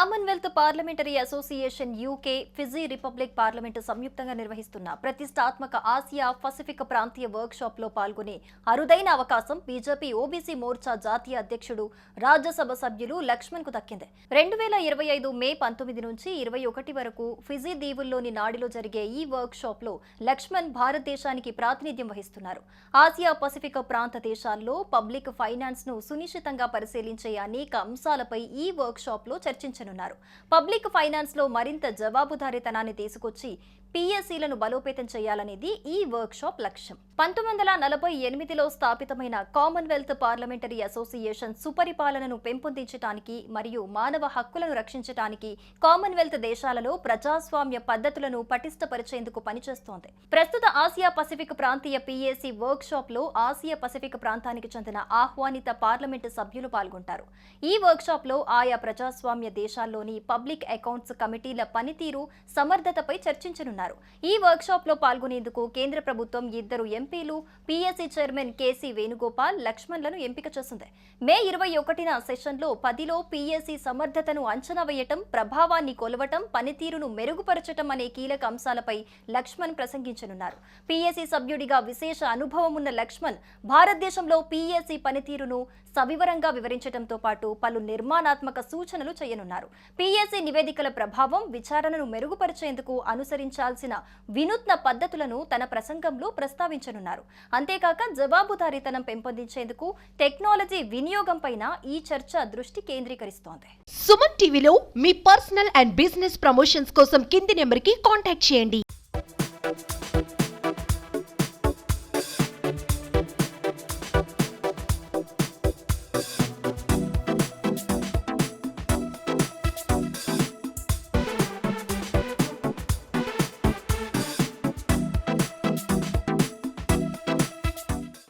Commonwealth Parliamentary Association UK Fiji republic parliament సంయుక్తంగా నిర్వహిస్తున్న ప్రతిష్టాత్మక ఆసియా పసిఫిక్ ప్రాంతీయ వర్క్ షాప్లో పాల్గొనే అరుదైన అవకాశం బీజేపీ ఓబీసీ మోర్చా జాతీయ అధ్యక్షుడు రాజ్యసభ సభ్యులు లక్ష్మణ్కు దక్కింది. రెండు వేల ఇరవై ఐదు మే పంతొమ్మిది నుంచి ఇరవై ఒకటి వరకు ఫిజీ దీవుల్లోని నాడిలో జరిగే ఈ వర్క్ షాప్లో లక్ష్మణ్ భారతదేశానికి ప్రాతినిధ్యం వహిస్తున్నారు. ఆసియా పసిఫిక్ ప్రాంత దేశాల్లో పబ్లిక్ ఫైనాన్స్ను సునిశ్చితంగా పరిశీలించే అనేక అంశాలపై ఈ వర్క్ షాప్ పబ్లిక్ ఫైనాన్స్లో మరింత జవాబుదారీతనాన్ని తీసుకొచ్చి పిఎస్సీలను బలోపేతం చేయాలనేది ఈ వర్క్ షాప్ లక్ష్యం. పంతొమ్మిది వందల నలభై ఎనిమిదిలో స్థాపితమైన కామన్వెల్త్ పార్లమెంటరీ అసోసియేషన్ సుపరిపాలనను పెంపొందించడానికి మరియు మానవ హక్కులను రక్షించడానికి కామన్వెల్త్ దేశాలలో ప్రజాస్వామ్య పద్ధతులను పటిష్టపరిచేందుకు పనిచేస్తోంది. ప్రస్తుత ఆసియా పసిఫిక్ ప్రాంతీయ పిఎస్సి వర్క్ షాప్లో ఆసియా పసిఫిక్ ప్రాంతానికి చెందిన ఆహ్వానిత పార్లమెంటు సభ్యులు పాల్గొంటారు. ఈ వర్క్షాప్లో ఆయా ప్రజాస్వామ్య దేశాల్లోని పబ్లిక్ అకౌంట్స్ కమిటీల పనితీరు సమర్థతపై చర్చించనున్నారు. పాల్గొన్నారు ఈ వర్క్ షాప్లో పాల్గొనేందుకు కేంద్ర ప్రభుత్వం ఇద్దరు ఎంపీలు పిఎస్సీ చైర్మన్ కేసీ వేణుగోపాల్ లక్ష్మణ్లను ఎంపిక చేసింది. మే ఇరవై ఒకటిన సెషన్లో పదిలో పిఎస్సీ సమర్థతను అంచనా వేయటం ప్రభావాన్ని కొలవటం పనితీరును మెరుగుపరచటం అనే కీలక అంశాలపై లక్ష్మణ్ ప్రసంగించనున్నారు. పిఎస్సీ సభ్యుడిగా విశేష అనుభవం ఉన్న లక్ష్మణ్ భారతదేశంలో పిఎస్సీ పనితీరును సవివరంగా వివరించడంతో పాటు పలు నిర్మాణాత్మక సూచనలు చేయనున్నారు. పిఎస్సీ నివేదికల ప్రభావం విచారణను మెరుగుపరిచేందుకు అనుసరించాల్సిన వినూత్న పద్ధతులను తన ప్రసంగంలో ప్రస్తావించనున్నారు. అంతేకాక జవాబుదారీతనం పెంపొందించేందుకు టెక్నాలజీ వినియోగంపైన ఈ చర్చ దృష్టి కేంద్రీకరిస్తోంది. సుమన్ టీవీలో మీ పర్సనల్ అండ్ బిజినెస్ ప్రమోషన్స్ కోసం కింది నెంబర్కి కాంటాక్ట్ చేయండి.